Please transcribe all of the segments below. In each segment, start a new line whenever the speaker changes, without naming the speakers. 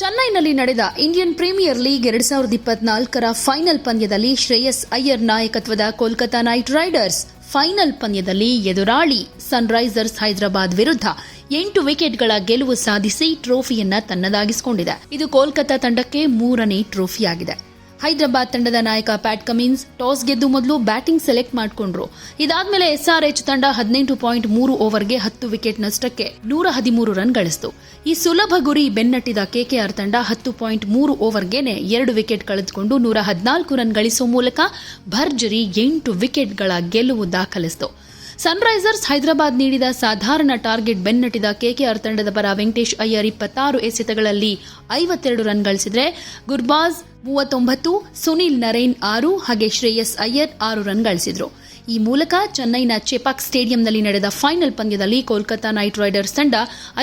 ಚೆನ್ನೈನಲ್ಲಿ ನಡೆದ Indian premier league ಎರಡ್ ಸಾವಿರದ ಇಪ್ಪತ್ನಾಲ್ಕರ ಫೈನಲ್ ಪಂದ್ಯದಲ್ಲಿ ಶ್ರೇಯಸ್ ಅಯ್ಯರ್ ನಾಯಕತ್ವದ ಕೋಲ್ಕತಾ ನೈಟ್ ರೈಡರ್ಸ್ ಫೈನಲ್ ಪಂದ್ಯದಲ್ಲಿ ಎದುರಾಳಿ. ಸನ್ರೈಸರ್ಸ್ ಹೈದರಾಬಾದ್ ವಿರುದ್ಧ ಎಂಟು ವಿಕೆಟ್ಗಳ ಗೆಲುವು ಸಾಧಿಸಿ ಟ್ರೋಫಿಯನ್ನ ತನ್ನದಾಗಿಸಿಕೊಂಡಿದೆ. ಇದು ಕೋಲ್ಕತಾ ತಂಡಕ್ಕೆ ಮೂರನೇ ಟ್ರೋಫಿಯಾಗಿದೆ. ಹೈದರಾಬಾದ್ ತಂಡದ ನಾಯಕ ಪ್ಯಾಟ್ ಕಮಿನ್ಸ್ ಟಾಸ್ ಗೆದ್ದು ಮೊದಲು ಬ್ಯಾಟಿಂಗ್ ಸೆಲೆಕ್ಟ್ ಮಾಡಿಕೊಂಡ್ರು. ಇದಾದ್ಮೇಲೆ ಎಸ್ಆರ್ಎಚ್ ತಂಡ ಹದಿನೆಂಟು ಪಾಯಿಂಟ್ ಮೂರು ಓವರ್ಗೆ ಹತ್ತು ವಿಕೆಟ್ ನಷ್ಟಕ್ಕೆ ನೂರ ಹದಿಮೂರು ರನ್ ಗಳಿಸಿತು. ಈ ಸುಲಭ ಗುರಿ ಬೆನ್ನಟ್ಟಿದ ಕೆಕೆಆರ್ ತಂಡ ಹತ್ತು ಪಾಯಿಂಟ್ ಮೂರು ಓವರ್ಗೆನೆ ಎರಡು ವಿಕೆಟ್ ಕಳೆದುಕೊಂಡು ನೂರ ಹದಿನಾಲ್ಕು ರನ್ ಗಳಿಸುವ ಮೂಲಕ ಭರ್ಜರಿ ಎಂಟು ವಿಕೆಟ್ಗಳ ಗೆಲುವು ದಾಖಲಿಸಿತು. ಸನ್ರೈಸರ್ಸ್ ಹೈದರಾಬಾದ್ ನೀಡಿದ ಸಾಧಾರಣ ಟಾರ್ಗೆಟ್ ಬೆನ್ನಟ್ಟಿದ ಕೆಕೆಆರ್ ತಂಡದ ಪರ ವೆಂಕಟೇಶ್ ಅಯ್ಯರ್ ಇಪ್ಪತ್ತಾರು ಎಸೆತಗಳಲ್ಲಿ ಐವತ್ತೆರಡು ರನ್ ಗಳಿಸಿದರೆ ಗುರ್ಬಾಜ್ ಮೂವತ್ತೊಂಬತ್ತು, ಸುನಿಲ್ ನರೇನ್ ಆರು, ಹಾಗೆ ಶ್ರೇಯಸ್ ಅಯ್ಯರ್ ಆರು ರನ್ ಗಳಿಸಿದರು. ಈ ಮೂಲಕ ಚೆನ್ನೈನ ಚೆಪಾಕ್ ಸ್ಟೇಡಿಯಂನಲ್ಲಿ ನಡೆದ ಫೈನಲ್ ಪಂದ್ಯದಲ್ಲಿ ಕೋಲ್ಕತಾ ನೈಟ್ ರೈಡರ್ಸ್ ತಂಡ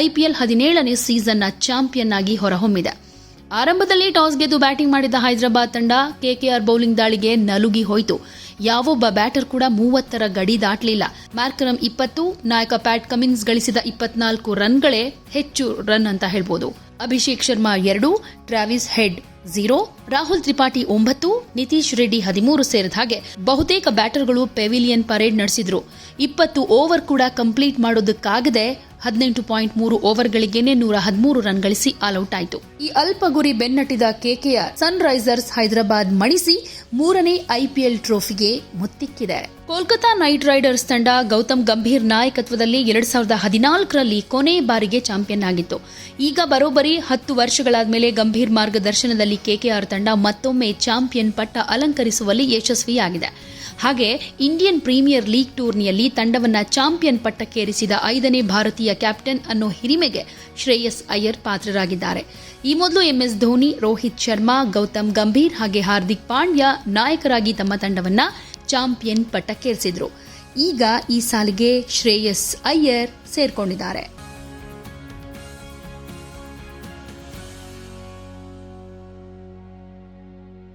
ಐಪಿಎಲ್ ಹದಿನೇಳನೇ ಸೀಸನ್ನ ಚಾಂಪಿಯನ್ ಆಗಿ ಹೊರಹೊಮ್ಮಿದೆ. ಆರಂಭದಲ್ಲಿ ಟಾಸ್ ಗೆದ್ದು ಬ್ಯಾಟಿಂಗ್ ಮಾಡಿದ ಹೈದರಾಬಾದ್ ತಂಡ ಕೆಕೆಆರ್ ಬೌಲಿಂಗ್ ದಾಳಿಗೆ ನಲುಗಿ ಹೋಯಿತು. ಯಾವೊಬ್ಬ ಬ್ಯಾಟರ್ ಕೂಡ ಮೂವತ್ತರ ಗಡಿ ದಾಟಲಿಲ್ಲ. ಮಾರ್ಕರಂ ಇಪ್ಪತ್ತು, ನಾಯಕ ಪ್ಯಾಟ್ ಕಮಿನ್ಸ್ ಗಳಿಸಿದ ಇಪ್ಪತ್ನಾಲ್ಕು ರನ್ಗಳೇ ಹೆಚ್ಚು ರನ್ ಅಂತ ಹೇಳ್ಬೋದು. ಅಭಿಷೇಕ್ ಶರ್ಮಾ ಎರಡು, Travis Head zero Rahul Tripathi ಒಂಬತ್ತು, ನಿತೀಶ್ ರೆಡ್ಡಿ ಹದಿಮೂರು ಸೇರಿದ ಹಾಗೆ ಬಹುತೇಕ ಬ್ಯಾಟರ್ಗಳು ಪೆವಿಲಿಯನ್ ಪರೇಡ್ ನಡೆಸಿದ್ರು. ಇಪ್ಪತ್ತು ಓವರ್ ಕೂಡ ಕಂಪ್ಲೀಟ್ ಮಾಡೋದಕ್ಕಾಗದೆ ಹದಿನೆಂಟು ಪಾಯಿಂಟ್ ಮೂರು ಓವರ್ಗಳಿಗೇನೆ ನೂರ ಹದಿಮೂರು ರನ್ ಗಳಿಸಿ ಆಲ್ಔಟ್ ಆಯಿತು. ಈ ಅಲ್ಪ ಗುರಿ ಬೆನ್ನಟ್ಟಿದ ಕೆಕೆಆರ್ ಸನ್ ರೈಸರ್ಸ್ ಹೈದರಾಬಾದ್ ಮಣಿಸಿ ಮೂರನೇ ಐಪಿಎಲ್ ಟ್ರೋಫಿಗೆ ಮುತ್ತಿಕ್ಕಿದೆ. ಕೋಲ್ಕತಾ ನೈಟ್ ರೈಡರ್ಸ್ ತಂಡ ಗೌತಮ್ ಗಂಭೀರ್ ನಾಯಕತ್ವದಲ್ಲಿ ಎರಡ್ ಸಾವಿರದ ಹದಿನಾಲ್ಕರಲ್ಲಿ ಕೊನೆ ಬಾರಿಗೆ ಚಾಂಪಿಯನ್ ಆಗಿತ್ತು. ಈಗ ಬರೋಬ್ಬರಿ ಹತ್ತು ವರ್ಷಗಳಾದ ಮೇಲೆ ಗಂಭೀರ್ ಮಾರ್ಗದರ್ಶನದಲ್ಲಿ ಕೆಕೆಆರ್ ತಂಡ ಮತ್ತೊಮ್ಮೆ ಚಾಂಪಿಯನ್ ಪಟ್ಟ ಅಲಂಕರಿಸುವಲ್ಲಿ ಯಶಸ್ವಿಯಾಗಿದೆ. ಹಾಗೆ ಇಂಡಿಯನ್ ಪ್ರೀಮಿಯರ್ ಲೀಗ್ ಟೂರ್ನಿಯಲ್ಲಿ ತಂಡವನ್ನ ಚಾಂಪಿಯನ್ ಪಟ್ಟಕ್ಕೇರಿಸಿದ ಐದನೇ ಭಾರತೀಯ ಕ್ಯಾಪ್ಟನ್ ಅನ್ನೋ ಹಿರಿಮೆಗೆ ಶ್ರೇಯಸ್ ಅಯ್ಯರ್ ಪಾತ್ರರಾಗಿದ್ದಾರೆ. ಈ ಮೊದಲು ಎಂಎಸ್ ಧೋನಿ, ರೋಹಿತ್ ಶರ್ಮಾ, ಗೌತಮ್ ಗಂಭೀರ್ ಹಾಗೆ ಹಾರ್ದಿಕ್ ಪಾಂಡ್ಯ ನಾಯಕರಾಗಿ ತಮ್ಮ ತಂಡವನ್ನ ಚಾಂಪಿಯನ್ ಪಟ್ಟಕ್ಕೇರಿಸಿದ್ರು ಈಗ ಈ ಸಾಲಿಗೆ ಶ್ರೇಯಸ್ ಅಯ್ಯರ್ ಸೇರ್ಕೊಂಡಿದ್ದಾರೆ.